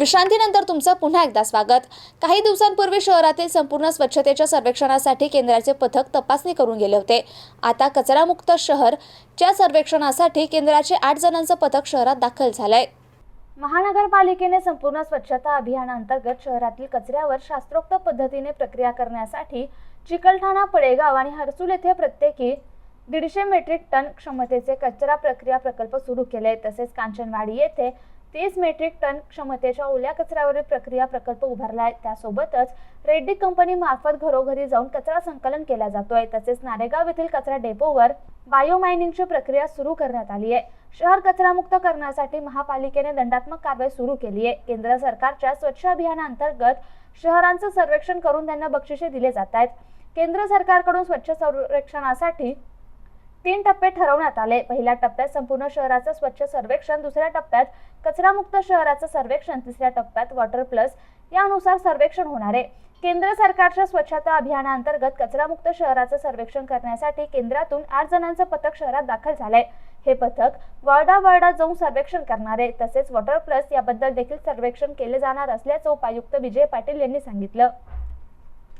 विश्रांतीनंतर तुमचं पुन्हा एकदा स्वागत. काही दिवसांपूर्वी शहरातील संपूर्ण स्वच्छतेच्या सर्वेक्षणासाठी केंद्राचे पथक तपासणी करून गेले होते. आता कचरामुक्त शहरच्या सर्वेक्षणासाठी केंद्राचे आठ जणांचं पथक शहरात दाखल झालंय. महानगरपालिकेने संपूर्ण स्वच्छता अभियानांतर्गत शहरातील कचऱ्यावर शास्त्रोक्त पद्धतीने प्रक्रिया करण्यासाठी चिकलठाणा पडेगाव आणि हरसूल येथे प्रत्येकी दीडशे मेट्रिक टन क्षमतेचे कचरा प्रक्रिया प्रकल्प सुरू केले तसेच कांचनवाडी येथे तीस मेट्रिक टन क्षमतेच्या ओल्या कचऱ्यावरील प्रक्रिया प्रकल्प उभारला आहे. त्यासोबतच रेड्डी कंपनी मार्फत घरोघरी जाऊन कचरा संकलन केला जातोय. तसेच नारेगाव येथील कचरा डेपोवर बायोमायनिंगची प्रक्रिया सुरू करण्यात आली आहे. शहर कचरामुक्त करण्यासाठी महापालिकेने दंडात्मक कारवाई सुरू केली आहे. केंद्र सरकारच्या स्वच्छ अभियानाअंतर्गत शहरांचं सर्वेक्षण करून त्यांना बक्षिसे दिले जात आहेत. केंद्र सरकारकडून स्वच्छ सर्वेक्षणासाठी तीन टप्पे ठरवण्यात आले. पहिल्या टप्प्यात संपूर्ण शहराचं स्वच्छ सर्वेक्षण दुसऱ्या टप्प्यात कचरामुक्त शहराचं सर्वेक्षण तिसऱ्या टप्प्यात वॉटर प्लस यानुसार सर्वेक्षण होणार आहे. केंद्र सरकारच्या स्वच्छता अभियानाअंतर्गत कचरामुक्त शहराचं सर्वेक्षण करण्यासाठी केंद्रातून आठ जणांचं पथक शहरात दाखल झालंय. हे पथक वॉर्डा वॉर्डात जाऊन सर्वेक्षण करणार आहे. तसेच वॉटर प्लस याबद्दल देखील सर्वेक्षण केले जाणार असल्याचं उपायुक्त विजय पाटील यांनी सांगितलं.